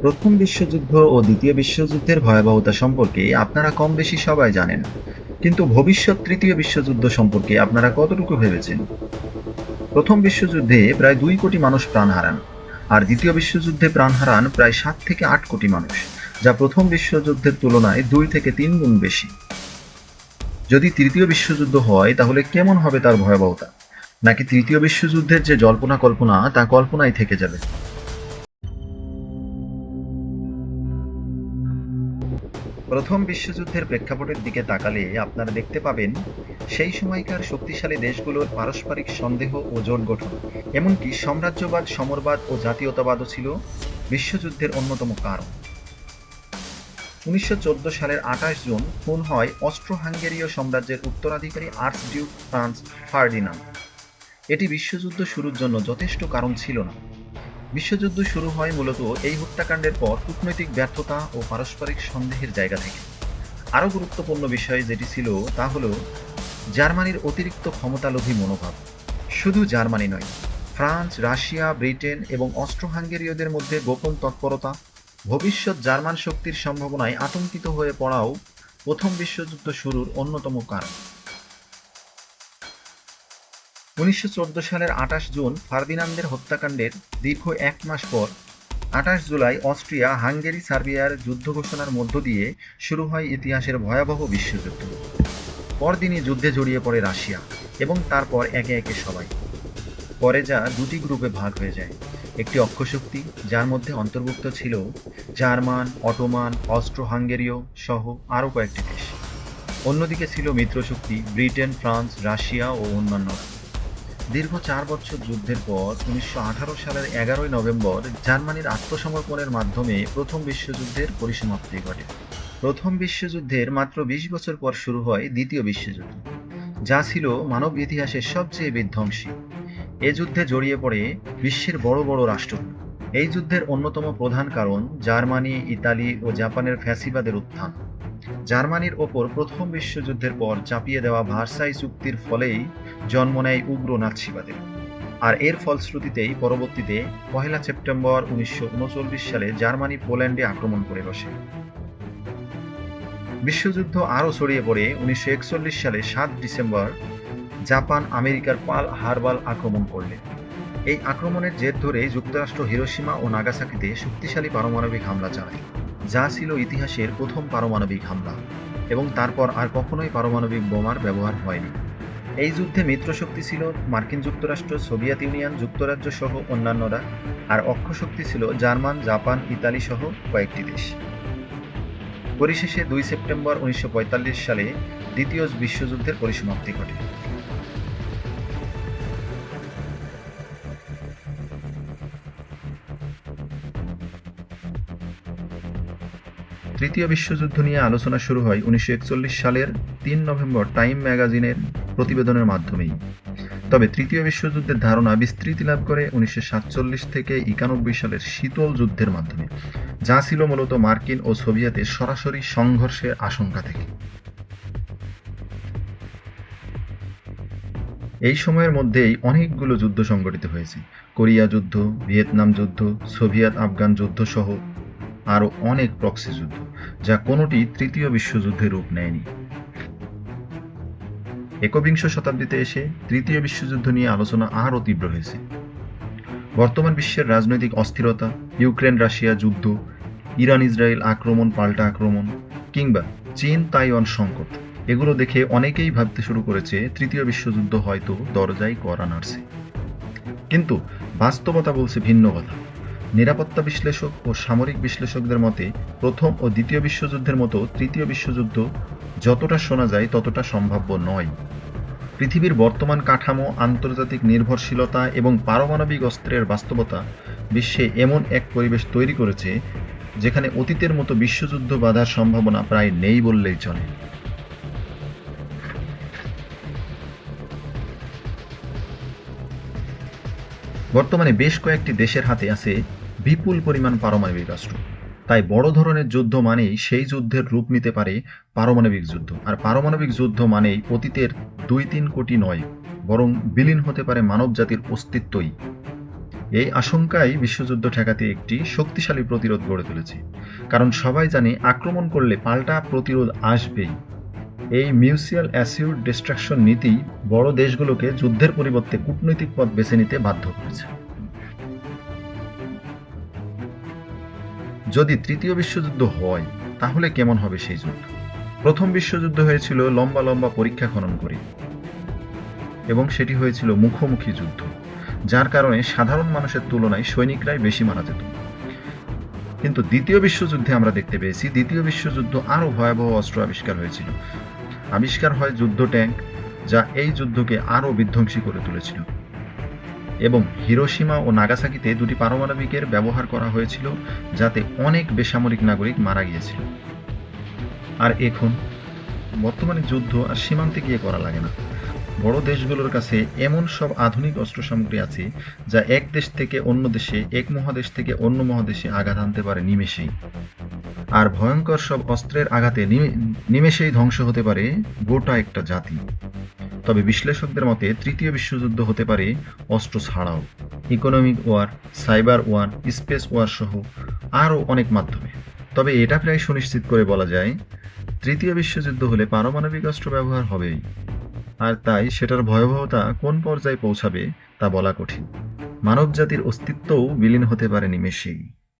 প্রথম বিশ্বযুদ্ধ ও দ্বিতীয় বিশ্বযুদ্ধের ভয়াবহতা সম্পর্কে আপনারা কম বেশি সবাই জানেন। কিন্তু ভবিষ্যৎ তৃতীয় বিশ্বযুদ্ধ সম্পর্কে আপনারা কতটুকু ভেবেছেন? প্রথম বিশ্বযুদ্ধে প্রায় দুই কোটি মানুষ প্রাণ হারান, আর দ্বিতীয় বিশ্বযুদ্ধে প্রাণ হারান প্রায় সাত থেকে আট কোটি মানুষ, যা প্রথম বিশ্বযুদ্ধের তুলনায় দুই থেকে তিন গুণ বেশি। যদি তৃতীয় বিশ্বযুদ্ধ হয়, তাহলে কেমন হবে তার ভয়াবহতা? নাকি তৃতীয় বিশ্বযুদ্ধের যে জল্পনা কল্পনা, তা কল্পনাই থেকে যাবে? প্রথম বিশ্বযুদ্ধের প্রেক্ষাপটের দিকে তাকালে আপনারা দেখতে পাবেন, সেই সময়কার শক্তিশালী দেশগুলোর পারস্পরিক সন্দেহ ও জোট গঠন। এমনকি সাম্রাজ্যবাদ সমরবাদ ও জাতীয়তাবাদও ছিল বিশ্বযুদ্ধের অন্যতম কারণ। উনিশশো চোদ্দ সালের আঠাশ জুন খুন হয় অস্ট্রো হাঙ্গেরীয় সাম্রাজ্যের উত্তরাধিকারী আর্চডিউক ফ্রান্স ফার্ডিনান্ড। এটি বিশ্বযুদ্ধ শুরুর জন্য যথেষ্ট কারণ ছিল না। বিশ্বযুদ্ধ শুরু হয় মূলত এই হত্যাকাণ্ডের পর কূটনৈতিক ব্যর্থতা ও পারস্পরিক সন্দেহের জায়গা থেকে। আরও গুরুত্বপূর্ণ বিষয় যেটি ছিল তা হল জার্মানির অতিরিক্ত ক্ষমতালোভী মনোভাব। শুধু জার্মানি নয়, ফ্রান্স, রাশিয়া, ব্রিটেন এবং অস্ট্রো হাঙ্গেরীয়দের মধ্যে গোপন তৎপরতা, ভবিষ্যৎ জার্মান শক্তির সম্ভাবনায় আতঙ্কিত হয়ে পড়াও প্রথম বিশ্বযুদ্ধ শুরুর অন্যতম কারণ। উনিশশো চোদ্দ সালের আঠাশ জুন ফার্দিনান্দের হত্যাকাণ্ডের দীর্ঘ এক মাস পর আঠাশ জুলাই অস্ট্রিয়া, হাঙ্গেরি, সার্বিয়ার যুদ্ধ ঘোষণার মধ্য দিয়ে শুরু হয় ইতিহাসের ভয়াবহ বিশ্বযুদ্ধ। পরদিনই যুদ্ধে জড়িয়ে পড়ে রাশিয়া এবং তারপর একে একে সবাই। পরে যা দুটি গ্রুপে ভাগ হয়ে যায়। একটি অক্ষশক্তি, যার মধ্যে অন্তর্ভুক্ত ছিল জার্মান, অটোমান অস্ট্রো হাঙ্গেরীয় সহ আরও কয়েকটি দেশ। অন্যদিকে ছিল মিত্রশক্তি, ব্রিটেন, ফ্রান্স, রাশিয়া ও অন্যান্যরা। দীর্ঘ চার বছর যুদ্ধের পর উনিশশো আঠারো সালের এগারোই নভেম্বর জার্মানির আত্মসমর্পণের মাধ্যমে প্রথম বিশ্বযুদ্ধের পরিসমাপ্তি ঘটে। প্রথম বিশ্বযুদ্ধের মাত্র বিশ বছর পর শুরু হয় দ্বিতীয় বিশ্বযুদ্ধ, যা ছিল মানব ইতিহাসের সবচেয়ে বিধ্বংসী। এ যুদ্ধে জড়িয়ে পড়ে বিশ্বের বড় বড় রাষ্ট্র এই যুদ্ধের অন্যতম প্রধান কারণ জার্মানি, ইতালি ও জাপানের ফ্যাসিবাদের উত্থান। জার্মানির ওপর প্রথম বিশ্বযুদ্ধের পর চাপিয়ে দেওয়া ভার্সাই চুক্তির ফলেই জন্ম নেয় উগ্র নাৎসিবাদের। আর এর ফলশ্রুতিতেই পরবর্তীতে পহেলা সেপ্টেম্বর উনিশশো সালে জার্মানি পোল্যান্ডে আক্রমণ করে বসে। বিশ্বযুদ্ধ আরও ছড়িয়ে পড়ে উনিশশো একচল্লিশ সালে সাত ডিসেম্বর, জাপান আমেরিকার পাল হারবাল আক্রমণ করলে। এই আক্রমণের জের ধরে যুক্তরাষ্ট্র হিরোসীমা ও নাগাসাকিতে শক্তিশালী পারমাণবিক হামলা চালায়। যা ছিল ইতিহাসের প্রথম পারমাণবিক হামলা, এবং তারপর আর কখনোই পারমাণবিক বোমার ব্যবহার হয়নি। এই যুদ্ধে মিত্রশক্তি ছিল মার্কিন যুক্তরাষ্ট্র, সোভিয়েত ইউনিয়ন, যুক্তরাজ্য সহ অন্যান্যরা, আর অক্ষশক্তি ছিল জার্মান, জাপান, ইতালি সহ কয়েকটি দেশ। পরিশেষে দুই সেপ্টেম্বর উনিশশো পঁয়তাল্লিশ সালে দ্বিতীয় বিশ্বযুদ্ধের পরিসমাপ্তি ঘটে। তৃতীয় বিশ্বযুদ্ধ নিয়ে আলোচনা শুরু হয় উনিশশো সালের তিন নভেম্বর টাইম ম্যাগাজিনের প্রতিবেদনের মাধ্যমেই। তবে তৃতীয় বিশ্বযুদ্ধের ধারণা বিস্তৃতি লাভ করে উনিশশো থেকে একানব্বই সালের শীতল যুদ্ধের মাধ্যমে, যা ছিল মূলত মার্কিন ও সোভিয়েতের সরাসরি সংঘর্ষের আশঙ্কা থেকে। এই সময়ের মধ্যেই অনেকগুলো যুদ্ধ সংগঠিত হয়েছে। কোরিয়া যুদ্ধ, ভিয়েতনাম যুদ্ধ সোভিয়েত আফগান যুদ্ধ সহ আরও অনেক প্রক্সি যুদ্ধ, যা কোনোটি তৃতীয় বিশ্বযুদ্ধের রূপ নেয়নি। একবিংশ শতাব্দীতে এসে তৃতীয় বিশ্বযুদ্ধ নিয়ে আলোচনা আরও তীব্র হয়েছে। বর্তমান বিশ্বের রাজনৈতিক অস্থিরতা ইউক্রেন রাশিয়া যুদ্ধ ইরান ইসরায়েল আক্রমণ, পাল্টা আক্রমণ, কিংবা চীন তাইওয়ান সংকট, এগুলো দেখে অনেকেই ভাবতে শুরু করেছে তৃতীয় বিশ্বযুদ্ধ হয়তো দরজায় করা নাড়ছে। কিন্তু বাস্তবতা বলছে ভিন্ন কথা। নিরাপত্তা বিশ্লেষক ও সামরিক বিশ্লেষকদের মতে, প্রথম ও দ্বিতীয় বিশ্বযুদ্ধের মতো তৃতীয় বিশ্বযুদ্ধ যতটা শোনা যায় ততটা সম্ভাব্য নয়। পৃথিবীর বর্তমান কাঠামো, আন্তর্জাতিক নির্ভরশীলতা এবং পারমাণবিক অস্ত্রের বাস্তবতা বিশ্বে এমন এক পরিবেশ তৈরি করেছে, যেখানে অতীতের মতো বিশ্বযুদ্ধ বাধার সম্ভাবনা প্রায় নেই বললেই চলে। বর্তমানে বেশ কয়েকটি দেশের হাতে আছে বিপুল পরিমাণ পারমাণবিক অস্ত্র তাই বড় ধরনের যুদ্ধ মানেই সেই যুদ্ধের রূপ নিতে পারে পারমাণবিক যুদ্ধ। আর পারমাণবিক যুদ্ধ মানেই অতীতের দুই তিন কোটি নয়, বরং বিলীন হতে পারে মানব জাতির অস্তিত্বই। এই আশঙ্কাই বিশ্বযুদ্ধ ঠেকাতে একটি শক্তিশালী প্রতিরোধ গড়ে তুলেছে। কারণ সবাই জানে আক্রমণ করলে পাল্টা প্রতিরোধ আসবেই। এই মিউচুয়াল অ্যাসিউড ডিস্ট্রাকশন নীতি বড় দেশগুলোকে যুদ্ধের পরিবর্তে কূটনৈতিক পথ বেছে নিতে বাধ্য করেছে। যদি তৃতীয় বিশ্বযুদ্ধ হয়, তাহলে কেমন হবে সেই যুদ্ধ? প্রথম বিশ্বযুদ্ধ হয়েছিল লম্বা লম্বা পরীক্ষা খনন করে। এবং সেটি হয়েছিল মুখোমুখি যুদ্ধ, যার কারণে সাধারণ মানুষের তুলনায় সৈনিকরাই বেশি মারা যেত। কিন্তু দ্বিতীয় বিশ্বযুদ্ধে আমরা দেখতে পেয়েছি, দ্বিতীয় বিশ্বযুদ্ধ আরও ভয়াবহ অস্ত্র আবিষ্কার হয়েছিল। আবিষ্কার হয় যুদ্ধ ট্যাঙ্ক, যা এই যুদ্ধকে আরও বিধ্বংসী করে তুলেছিল। এবং হিরোসীমা ও নাগাসাকিতে দুটি পারমাণবিকের ব্যবহার করা হয়েছিল যাতে অনেক বেসামরিক নাগরিক মারা গিয়েছিল। আর এখন, বর্তমানে যুদ্ধ আর সীমান্তে গিয়ে করা লাগে না। বড় দেশগুলোর কাছে এমন সব আধুনিক অস্ত্র সামগ্রী আছে যা এক দেশ থেকে অন্য দেশে, এক মহাদেশ থেকে অন্য মহাদেশে আঘাত আনতে পারে নিমেষেই। আর ভয়ঙ্কর সব অস্ত্রের আঘাতে নিমেষেই ধ্বংস হতে পারে গোটা একটা জাতি। তবে বিশ্লেষকদের মতে তৃতীয় বিশ্বযুদ্ধ হতে পারে অস্ত্র ছাড়াও। Economic war, cyber war, space war সহ আরও অনেক মাধ্যমে। তবে এটা প্রায় সুনিশ্চিত করে বলা যায়, তৃতীয় বিশ্বযুদ্ধ হলে পারমাণবিক অস্ত্র ব্যবহার হবেই। আর তাই সেটার ভয়াবহতা কোন পর্যায়ে পৌঁছাবে তা বলা কঠিন। মানবজাতির অস্তিত্বও বিলীন হতে পারে নিমেষেই